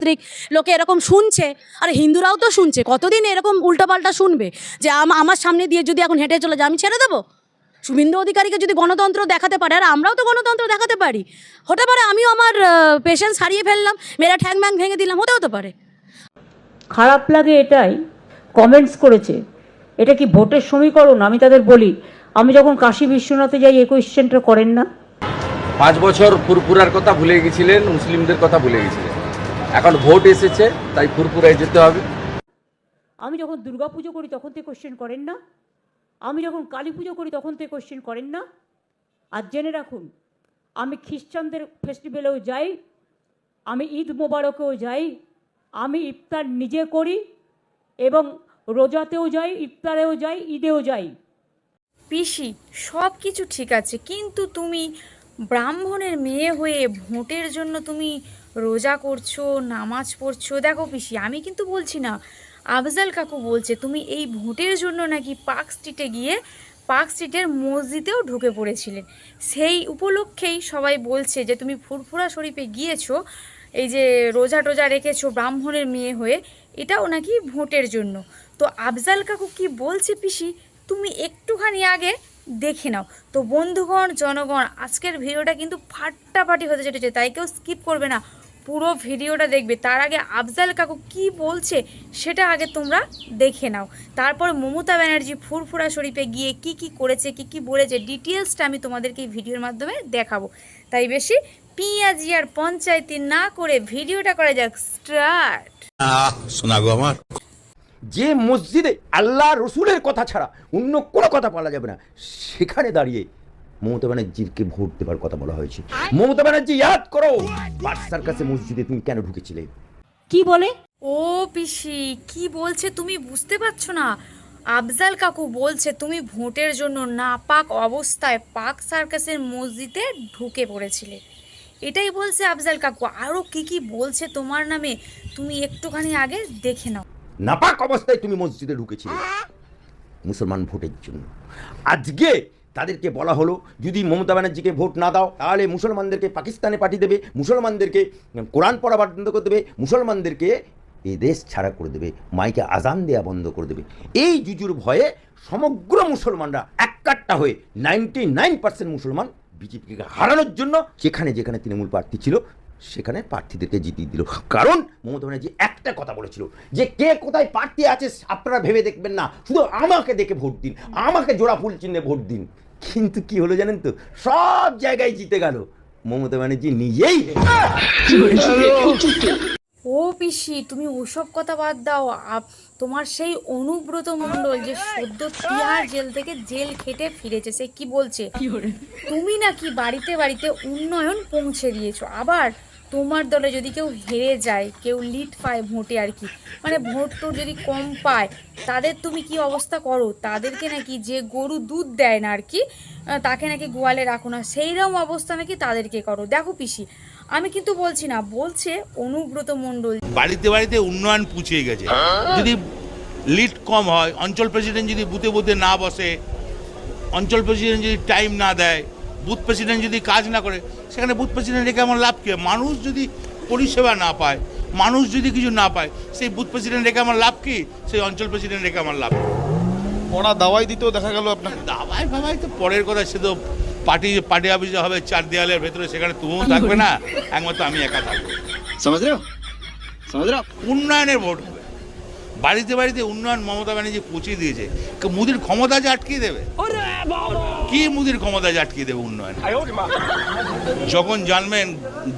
তান্ত্রিক লোকে এরকম শুনছে আর হিন্দুরাও তো শুনছে কতদিন এরকম উল্টাপাল্টা শুনবে যে আম- আমার সামনে দিয়ে যদি এখন হেঁটে চলে যায় আমি ছেড়ে দেবো? শুভেন্দু অধিকারীকে যদি গণতন্ত্র দেখাতে পারে আর আমরাও তো গণতন্ত্র দেখাতে পারি। হতে পারে আমিও আমার পেশেন্স হারিয়ে ফেললাম মেয়েরা ঠ্যাং ম্যাং ভেঙে দিলাম হতে হতে পারে। খারাপ লাগে এটাই কমেন্টস করেছে এটা কি ভোটের সমীকরণ? আমি তাদের বলি আমি যখন কাশী বিশ্বনাথে যাই এই কোয়েশ্চেনটা করেন না। পাঁচ বছর ফুরফুরার কথা ভুলে গেছিলেন মুসলিমদের কথা ভুলে গেছিলেন। এখন ভোট এসেছে তাই ফুরফুরায় যেতে হবে। আমি যখন দুর্গা পুজো করি তখন তো কোশ্চেন করেন না। আমি যখন কালী পুজো করি তখন তো কোশ্চেন করেন না। আর জেনে রাখুন আমি খ্রিস্টানদের ফেস্টিভ্যালেও যাই আমি ঈদ মোবারকেও যাই আমি ইফতার নিজে করি এবং রোজাতেও যাই ইফতারেও যাই ঈদেও যাই। পিসি সব কিছু ঠিক আছে কিন্তু তুমি ব্রাহ্মণের মেয়ে হয়ে ভোটের জন্য তুমি রোজা করছ, নামাজ পড়ছো, দেখো পিসি, আমি কিন্তু বলছি না, আফজাল কাকু বলছে, তুমি এই ভোটের জন্য নাকি পার্ক স্ট্রিটে গিয়ে পার্ক স্ট্রিটের মসজিদেও ঢুকে পড়েছিলেন সেই উপলক্ষেই সবাই বলছে যে, তুমি ফুরফুরা শরীফে গিয়েছো, এই যে রোজা টোজা রেখেছো ব্রাহ্মণের মেয়ে হয়ে, এটাও নাকি ভোটের জন্য। তো আফজাল কাকু কি বলছে পিসি? তুমি একটুখানি আগে দেখে নাও। তো বন্ধুগণ, জনগণ, আজকের ভিডিওটা কিন্তু ফাটাফাটি হতে চলেছে, তাই কেউ স্কিপ করবে না। পুরো ভিডিওটা দেখবে। তার আগে আফজাল কাকু কি বলছে সেটা আগে তোমরা দেখে নাও। তারপর মমতা ব্যানার্জি ফুরফুরা শরীফে গিয়ে কি কি করেছে কি কি বলেছে ডিটেলসটা আমি তোমাদেরকে এই ভিডিওর মাধ্যমে দেখাবো। তাই বেশি পিঁয়াজি আর পঞ্চায়েতি না করে ভিডিওটা করা যাক স্টার্ট। আমার। যে মসজিদে আল্লাহ রসুলের কথা ছাড়া অন্য কোনো কথা বলা যাবে না সেখানে দাঁড়িয়ে মমতা ব্যানার্জিকে ভোট দেবার কথা বলা হয়েছে। মমতা ব্যানার্জি ইয়াদ করো! বাদশার কাছে মসজিদে তুমি কেন ঢুকেছিলে? কি বলে? ও পিসি কি বলছে তুমি বুঝতে পারছ না? আফজাল কাকু বলছে তুমি ভোটের জন্য নাপাক অবস্থায় পাক সার্কাসের মসজিদে ঢুকে পড়েছিলে। এটাই বলছে আফজাল কাকু। আরও কি কি বলছে তোমার নামে তুমি একটুখানি আগে দেখে নাও। নাপাক অবস্থায় তুমি মসজিদে ঢুকেছিলে। মুসলমান ভোটের জন্য। আজকে তাদেরকে বলা হলো, যদি মমতা ব্যানার্জিকে ভোট না দাও, তাহলে মুসলমানদেরকে পাকিস্তানে পাঠিয়ে দেবে, মুসলমানদেরকে কোরআন পড়া বন্ধ করে দেবে, মুসলমানদেরকে এ দেশ ছাড়া করে দেবে, মাইকে আজান দেয়া বন্ধ করে দেবে। এই জুজুর ভয়ে সমগ্র মুসলমানরা এককাট্টা হয়ে নাইনটি নাইন পার্সেন্ট মুসলমান বিজেপিকে হারানোর জন্য যেখানে যেখানে তৃণমূল প্রার্থী ছিল সেখানে প্রার্থীদেরকে জিতিয়ে দিল। কারণ মমতা ব্যানার্জি একটা কথা বলেছিল যে কে কোথায় প্রার্থী আছে আপনারা ভেবে দেখবেন না। শুধু আমাকে দেখে ভোট দিন আমাকে জোড়া ফুল চিহ্নে ভোট দিন। কিন্তু কি হলো জানেন তো? সব জায়গায় জিতে গেল মমতা ব্যানার্জি নিজেই। ও পিসি তুমি ওসব কথা বাদ দাও। আপ- তোমার সেই অনুব্রত মণ্ডল যে সদ্য তিহার জেল থেকে জেল খেটে ফিরেছে সে কি বলছে? তুমি নাকি বাড়িতে বাড়িতে উন্নয়ন পৌঁছে দিয়েছ। আবার তোমার দলে যদি কেউ হেরে যায়, কেউ লিড পায় ভোটে আর কি মানে ভোট টোট যদি কম পায়, তাদের তুমি কি অবস্থা করো? তাদেরকে নাকি যে গরু দুধ দেয় না আর কি তাকে নাকি গোয়ালে রাখো না সেইরকম অবস্থা নাকি তাদেরকে করো। দেখো পিসি, আমি কিন্তু বলছি না, বলছে অনুব্রত মণ্ডল। বাড়িতে বাড়িতে উন্নয়ন পুছিয়ে গেছে। যদি লিড কম হয়, অঞ্চল প্রেসিডেন্ট যদি বুথে বুথে না বসে, অঞ্চল প্রেসিডেন্ট যদি টাইম না দেয়, বুথ প্রেসিডেন্ট যদি কাজ না করে সেখানে বুথ প্রেসিডেন্ট রেখে আমার লাভ কী মানুষ যদি পরিষেবা না পায় মানুষ যদি কিছু না পায় সেই বুথ প্রেসিডেন্ট রেখে আমার লাভ কী? সেই অঞ্চল প্রেসিডেন্ট রেখে আমার লাভ? ওরা দাওয়াই দিতেও দেখা গেল আপনাকে। দাওয়াই ভাবাই তো পরের কথা সে তো পার্টি পার্টি অফিসে হবে চার দেওয়ালের ভেতরে সেখানে তুমিও থাকবে না। একমাত্র আমি একা থাকব। সমাজ উন্নয়নের ভোট। হবে বাড়িতে বাড়িতে উন্নয়ন মমতা ব্যানার্জি পৌঁছে দিয়েছে। মুদির ক্ষমতা যে আটকিয়ে দেবে? কি মুদির ক্ষমতা যে আটকিয়ে দেবে উন্নয়ন? যখন জানবেন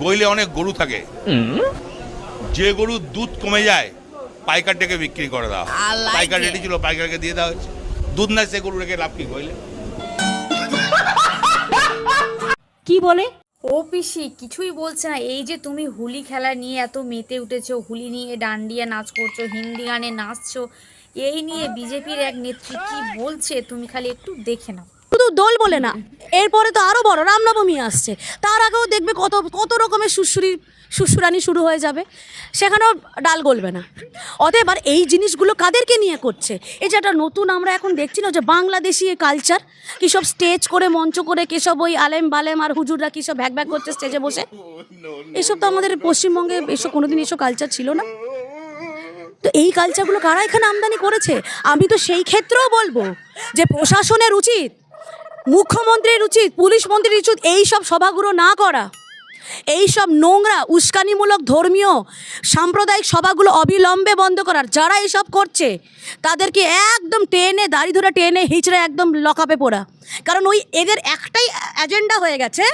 গইলে অনেক গরু থাকে। যে গরুর দুধ কমে যায় পাইকার ডেকে বিক্রি করে দেওয়া হয়। পাইকার রেডি ছিল পাইকারকে দিয়ে দেওয়া হয়েছে। দুধ না সে গরু রেখে লাভ কি গইলে? কি বলে? ও পিসি কিছুই বলছে না। এই যে তুমি হুলি খেলা নিয়ে এত মেতে উঠেছো, হুলি নিয়ে ডান্ডিয়া নাচ করছ, হিন্দি গানে নাচছো, এই নিয়ে বিজেপির এক নেত্রী কি বলছে, তুমি খালি একটু দেখে নাও। শুধু দোল বলে না, এরপরে তো আরও বড় রামনবমী আসছে। তার আগেও দেখবে কত কত রকমের সুশুরি সুশুরানি শুরু হয়ে যাবে, সেখানেও ডাল গলবে না। অতএব আর এই জিনিসগুলো কাদেরকে নিয়ে করছে? এই যে একটা নতুন আমরা এখন দেখছি না যে বাংলাদেশি কালচার কী সব স্টেজ করে, মঞ্চ করে কেসব ওই আলেম বালেম আর হুজুররা কী সব ভ্যাক ভ্যাক করছে স্টেজে বসে? এসব তো আমাদের পশ্চিমবঙ্গে এসব কোনোদিন এসব কালচার ছিল না। তো এই কালচারগুলো কারা এখানে আমদানি করেছে? আমি তো সেই ক্ষেত্রেও বলব যে প্রশাসনের উচিত মুখ্যমন্ত্রীর উচিত, পুলিশ মন্ত্রীর উচিত এই সব সভাগুলো না করা। এই সব নোংরা, উস্কানিমূলক, ধর্মীয়, সাম্প্রদায়িক সভাগুলো অবিলম্বে বন্ধ করার, যারা এইসব করছে, তাদেরকে একদম টেনে, দাড়ি ধরে টেনে, হিঁচড়ে একদম লকাপে পড়া। কারণ ওই এদের একটাই এজেন্ডা হয়ে গেছে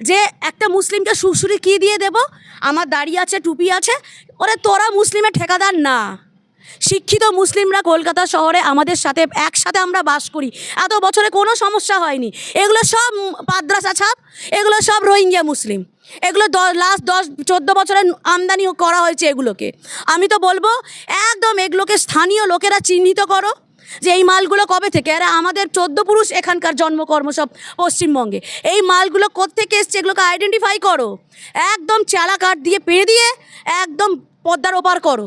যে একটা মুসলিমকে সুরসুরি কী দিয়ে দেব? আমার দাড়ি আছে, টুপি আছে, ওরে তোরা মুসলিমের ঠেকাদার না। শিক্ষিত মুসলিমরা কলকাতা শহরে আমাদের সাথে, একসাথে আমরা বাস করি। এত বছরে কোনো সমস্যা হয়নি। এগুলো সব পাদ্রাসা ছাপ এগুলো সব রোহিঙ্গা মুসলিম। এগুলো লাস্ট দশ, চোদ্দ বছরে আমদানি করা হয়েছে এগুলোকে। আমি তো বলব, একদম এগুলোকে স্থানীয় লোকেরা চিহ্নিত করো যে এই মালগুলো কবে থেকে আরে আমাদের চোদ্দ পুরুষ এখানকার জন্মকর্ম সব পশ্চিমবঙ্গে। এই মালগুলো কোত্থেকে এসছে, এগুলোকে আইডেন্টিফাই করো। একদম চালা কাঠ দিয়ে পেয়ে দিয়ে, একদম পদ্মার ওপার করো।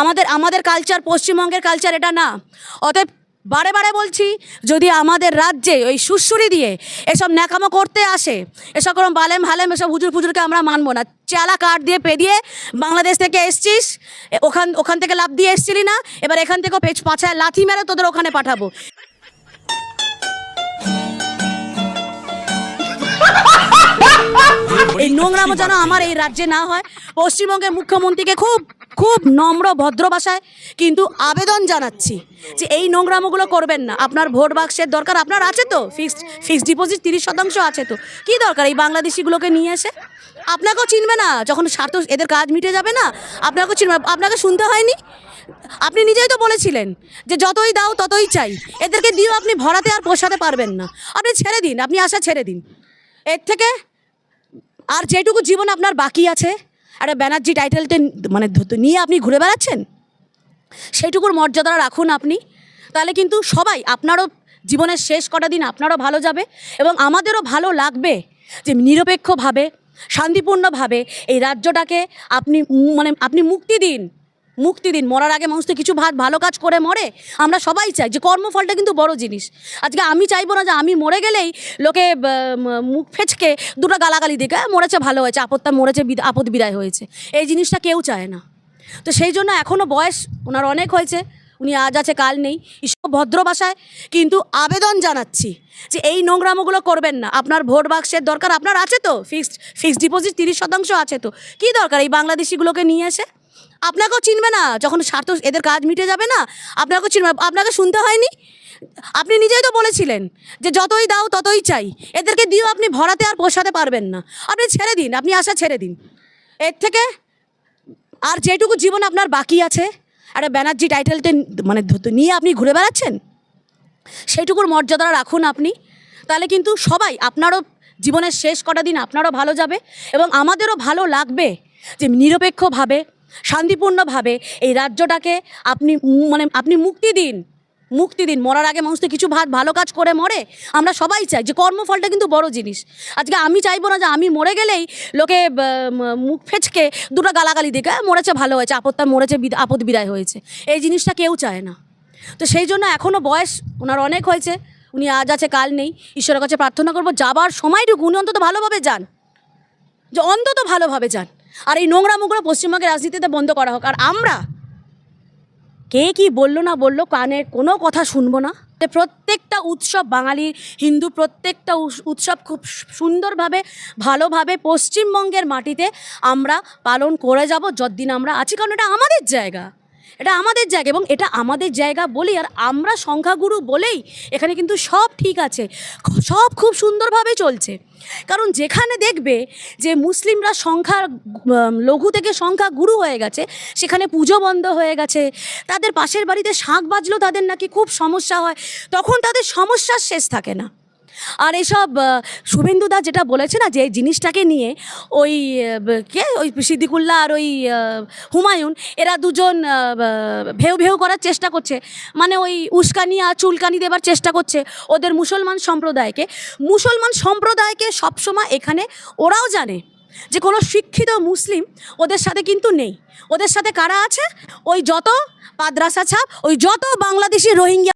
আমাদের আমাদের কালচার পশ্চিমবঙ্গের কালচার এটা না। অতএব বারে বারে বলছি, যদি আমাদের রাজ্যে ওই সুশুরি দিয়ে এসব ন্যাকামো করতে আসে এসব কোনো বালেম হালেম এসব হুজুর ফুজুরকে আমরা মানবো না। চালা কাঠ দিয়ে পেদিয়ে বাংলাদেশ থেকে এসছিস ওখান ওখান থেকে লাভ দিয়ে এসছিলি না, এবার এখান থেকেও পেছ পাছায় লাথি মেরে তোদের ওখানে পাঠাবো। এই নোংরামো যেন আমার এই রাজ্যে না হয় পশ্চিমবঙ্গের মুখ্যমন্ত্রীকে খুব খুব নম্র ভদ্র ভাষায় কিন্তু আবেদন জানাচ্ছি যে এই নোংরামোগুলো করবেন না। আপনার ভোট বাক্সের দরকার আপনার আছে তো? ফিক্সড ফিক্সড ডিপোজিট তিরিশ শতাংশ আছে তো। কি দরকার এই বাংলাদেশিগুলোকে নিয়ে এসে? আপনাকেও চিনবে না যখন স্বার্থ এদের কাজ মিটে যাবে না আপনাকেও চিনবে আপনাকে শুনতে হয়নি? আপনি নিজেই তো বলেছিলেন যে যতই দাও ততই চাই। এদেরকে দিয়েও আপনি ভরাতে আর পোষাতে পারবেন না। আপনি ছেড়ে দিন আপনি আশা ছেড়ে দিন। এর থেকে আর যেটুকু জীবন আপনার বাকি আছে, একটা ব্যানার্জি টাইটেলটা মানে নিয়ে আপনি ঘুরে বেড়াচ্ছেন সেইটুকুর মর্যাদা রাখুন আপনি। তাহলে কিন্তু সবাই আপনারও জীবনের শেষ কটা দিন আপনারও ভালো যাবে এবং আমাদেরও ভালো লাগবে যে নিরপেক্ষভাবে, শান্তিপূর্ণভাবে এই রাজ্যটাকে আপনি মানে আপনি মুক্তি দিন। মুক্তি দিন। মরার আগে মানুষ তো কিছু ভাত ভালো কাজ করে মরে। আমরা সবাই চাই যে কর্মফলটা কিন্তু বড় জিনিস। আজকে আমি চাইব না যে আমি মরে গেলেই লোকে মুখ ফেচকে দুটো গালাগালি দিকে "আহ, মরেছে ভালো হয়েছে আপদটা মরেছে আপদ বিদায় হয়েছে। এই জিনিসটা কেউ চায় না। তো সেই জন্য এখনও বয়স ওনার অনেক হয়েছে উনি আজ আছে কাল নেই। ঈশ্বর ভদ্র ভাষায় কিন্তু আবেদন জানাচ্ছি যে এই নোংরামোগুলো করবেন না। আপনার ভোট বাক্সের দরকার আপনার আছে তো ফিক্সড ফিক্সড ডিপোজিট তিরিশ শতাংশ আছে তো। কী দরকার এই বাংলাদেশিগুলোকে নিয়ে এসে? আপনাকেও চিনবে না, যখন স্বার্থ এদের কাজ মিটে যাবে না, আপনাকেও চিনবে আপনাকে শুনতে হয়নি? আপনি নিজেই তো বলেছিলেন যে যতই দাও ততই চাই, এদেরকে দিয়েও আপনি ভরাতে আর পোষাতে পারবেন না। আপনি ছেড়ে দিন, আপনি আশা ছেড়ে দিন। এর থেকে আর যেটুকু জীবন আপনার বাকি আছে, একটা ব্যানার্জি টাইটেলটা মানে নিয়ে আপনি ঘুরে বেড়াচ্ছেন সেইটুকুর মর্যাদা রাখুন আপনি। তাহলে কিন্তু সবাই আপনারও জীবনের শেষ কটা দিন আপনারও ভালো যাবে এবং আমাদেরও ভালো লাগবে যে নিরপেক্ষভাবে শান্তিপূর্ণভাবে এই রাজ্যটাকে আপনি মানে আপনি মুক্তি দিন। মুক্তি দিন। মরার আগে মানুষ তো কিছু ভাত ভালো কাজ করে মরে। আমরা সবাই চাই যে কর্মফলটা কিন্তু বড় জিনিস। আজকে আমি চাইব না যে আমি মরে গেলেই লোকে মুখ ফেচকে দুটো গালাগালি দিকে। "আহ, মরেছে ভালো হয়েছে আপদটা মরেছে আপদ বিদায় হয়েছে। এই জিনিসটা কেউ চায় না। তো সেই জন্য এখনও বয়স ওনার অনেক হয়েছে। উনি আজ আছে কাল নেই। ঈশ্বরের কাছে প্রার্থনা করব যাবার সময়টুকু। উনি অন্তত ভালোভাবে যান। যে অন্তত ভালোভাবে যান। আর এই নোংরা মোংরা পশ্চিমবঙ্গের রাজনীতিতে বন্ধ করা হোক। আর আমরা কে কি বলল না বলল কানে কোনো কথা শুনব না। প্রত্যেকটা উৎসব বাঙালি, হিন্দু, প্রত্যেকটা উৎসব খুব সুন্দরভাবে, ভালোভাবে পশ্চিমবঙ্গের মাটিতে আমরা পালন করে যাব যতদিন আমরা আছি, কারণ এটা আমাদের জায়গা। এটা আমাদের জায়গা এবং এটা আমাদের জায়গা বলেই আর আমরা সংখ্যাগুরু বলেই এখানে কিন্তু সব ঠিক আছে। সব খুব সুন্দরভাবে চলছে। কারণ যেখানে দেখবে যে মুসলিমরা সংখ্যা লঘু থেকে সংখ্যা গুরু হয়ে গেছে, সেখানে পুজো বন্ধ হয়ে গেছে, তাদের পাশের বাড়িতে শাঁখ বাজলেও তাদের নাকি খুব সমস্যা হয়, তখন তাদের সমস্যার শেষ থাকে না। আর এসব শুভেন্দুদা যেটা বলেছে না যে জিনিসটাকে নিয়ে ওই কে? ওই সিদ্দিকুল্লাহ আর ওই হুমায়ুন, এরা দুজন ভেউ ভেউ করার চেষ্টা করছে। মানে ওই উস্কানি আর চুলকানি দেবার চেষ্টা করছে ওদের মুসলমান সম্প্রদায়কে। মুসলমান সম্প্রদায়কে সবসময় এখানে ওরাও জানে যে কোনো শিক্ষিত মুসলিম ওদের সাথে কিন্তু নেই। ওদের সাথে কারা আছে? ওই যত মাদ্রাসা ছাপ ওই যত বাংলাদেশি রোহিঙ্গা